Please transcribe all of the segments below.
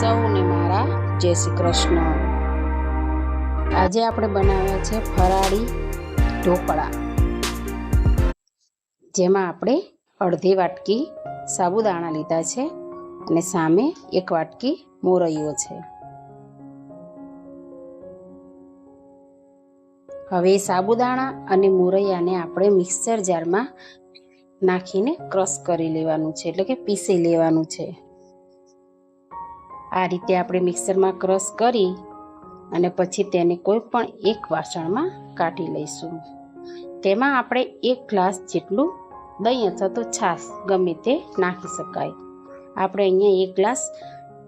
સૌને મારા જય શ્રી કૃષ્ણ. આજે આપણે બનાવ્યા છે ફરાળી ઢોકળા. જેમાં આપણે અડધી વાટકી સાબુદાણા લીધા છે અને સામે એક વાટકી મોરૈયો છે. હવે સાબુદાણા અને મોરૈયાને આપણે મિક્સર જારમાં નાખીને ક્રશ કરી લેવાનું છે, એટલે કે પીસી લેવાનું છે. આ રીતે આપણે મિક્સરમાં ક્રશ કરી અને પછી તેને કોઈ પણ એક વાસણમાં કાઢી લઈશું. તેમાં આપણે એક ગ્લાસ જેટલું દહીં અથવા તો છાશ ગમે તે નાખી શકાય. આપણે અહીંયા એક ગ્લાસ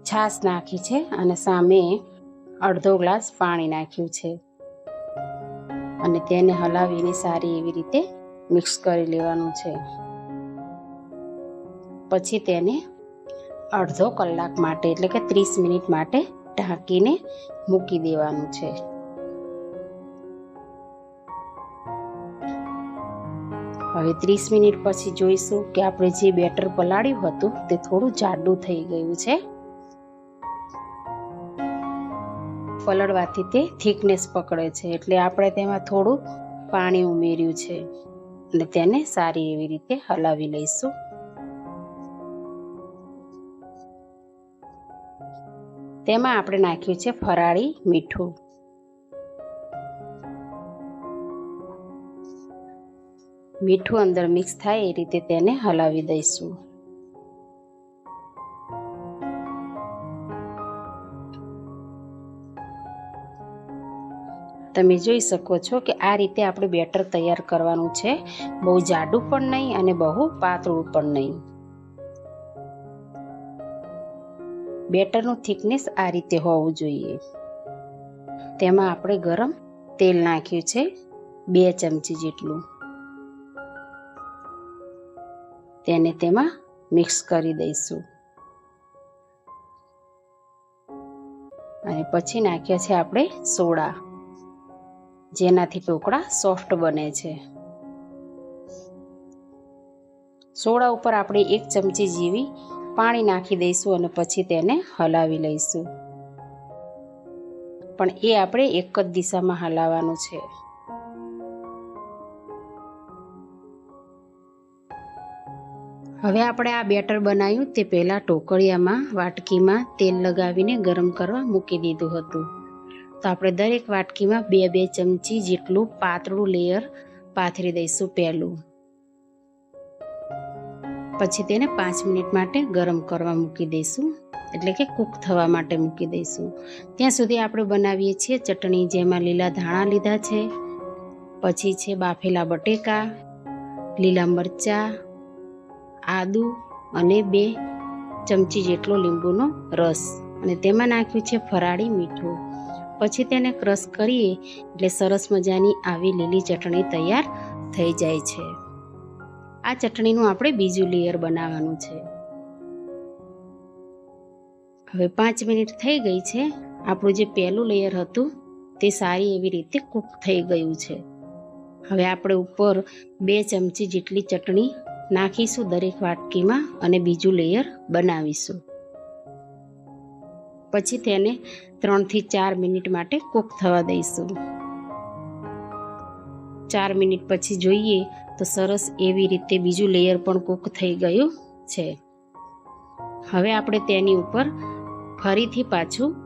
છાશ નાખી છે અને સામે અડધો ગ્લાસ પાણી નાખ્યું છે. અને તેને હલાવીને સારી એવી રીતે મિક્સ કરી લેવાનું છે. પછી તેને અડધો કલાક માટે, એટલે કે ત્રીસ મિનિટ માટે ઢાંકીને મૂકી દેવાનું છે. હવે ત્રીસ મિનિટ પછી જોઈશું કે આપણે જે બેટર પલાળ્યું હતું તે થોડું જાડું થઈ ગયું છે. પલળવાથી તે થિકનેસ પકડે છે, એટલે આપણે તેમાં થોડું પાણી ઉમેર્યું છે. અને તેને સારી એવી રીતે હલાવી લઈશું. તેમાં આપણે નાખ્યું છે ફરાળી મીઠું. મીઠું અંદર મિક્સ થાય એ રીતે તેને હલાવી દઈશું. તમે જોઈ શકો છો કે આ રીતે આપણે બેટર તૈયાર કરવાનું છે. બહુ જાડું પણ નહીં અને બહુ પાતળું પણ નહીં. બેટરનું થિકનેસ આ રીતે હોવું જોઈએ. તેમાં આપણે ગરમ તેલ નાખ્યું છે, બે ચમચી જેટલું. તેને તેમાં મિક્સ કરી દઈશું. અને પછી નાખ્યા છે આપણે સોડા, જેનાથી ઢોકળા સોફ્ટ બને છે. સોડા ઉપર આપણે એક ચમચી જેવી પાણી નાખી દઈશું અને પછી તેને હલાવી લઈશું. પણ એ આપણે એક જ દિશામાં હલાવવાનું છે. હવે આપણે આ બેટર બનાવ્યું તે પહેલાં ટોકળિયામાં વાટકીમાં તેલ લગાવીને ગરમ કરવા મૂકી દીધું હતું. તો આપણે દરેક વાટકીમાં બે બે ચમચી જેટલું પાતળું લેયર પાથરી દઈશું પહેલું. પછી તેને પાંચ મિનિટ માટે ગરમ કરવા મૂકી દઈશું. એટલે કે કૂક થવા માટે મૂકી દઈશું. ત્યાં સુધી આપણે બનાવીએ છીએ ચટણી જેમાં લીલા ધાણા લીધા છે, પછી છે બાફેલા બટેકા, લીલા મરચાં, આદુ અને બે ચમચી જેટલો લીંબુનો રસ. અને તેમાં નાખ્યું છે ફરાળી મીઠું. પછી તેને ક્રશ કરીએ એટલે સરસ મજાની આવી લીલી ચટણી તૈયાર થઈ જાય છે. આ ચટણીનું આપણે બીજું લેયર બનાવવાનું છે. હવે પાંચ મિનિટ થઈ ગઈ છે. આપણું જે પહેલું લેયર હતું, તે સારી એવી રીતે કૂક થઈ ગયું છે. હવે આપણે ઉપર બે ચમચી જેટલી ચટણી નાખીશું દરેક વાટકીમાં અને બીજું લેયર બનાવીશું. પછી તેને ત્રણથી ચાર મિનિટ માટે કૂક થવા દઈશું. ચાર મિનિટ પછી જોઈએ તો સરસ એવી રીતે બીજું લેયર પણ કૂક થઈ ગયું છે. હવે આપણે તેની ઉપર ફરીથી પાછું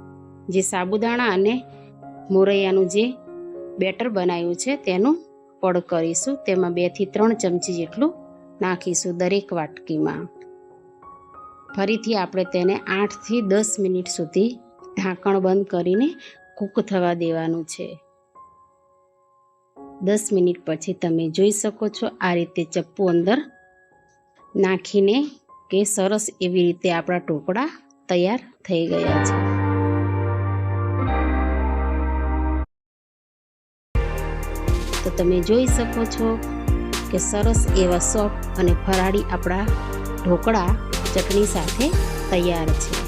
જે સાબુદાણા અને મોરૈયાનું જે બેટર બનાવ્યું છે તેનું પડ કરીશું. તેમાં બેથી ત્રણ ચમચી જેટલું નાખીશું દરેક વાટકીમાં. ફરીથી આપણે તેને આઠથી દસ મિનિટ સુધી ઢાંકણ બંધ કરીને કૂક થવા દેવાનું છે. દસ મિનિટ પછી તમે જોઈ શકો છો આ રીતે ચપ્પુ અંદર નાખીને કે સરસ એવી રીતે આપણા ઢોકળા તૈયાર થઈ ગયા છે. તો તમે જોઈ શકો છો કે સરસ એવા સોફ્ટ અને ફરાળી આપણા ઢોકળા ચટણી સાથે તૈયાર છે.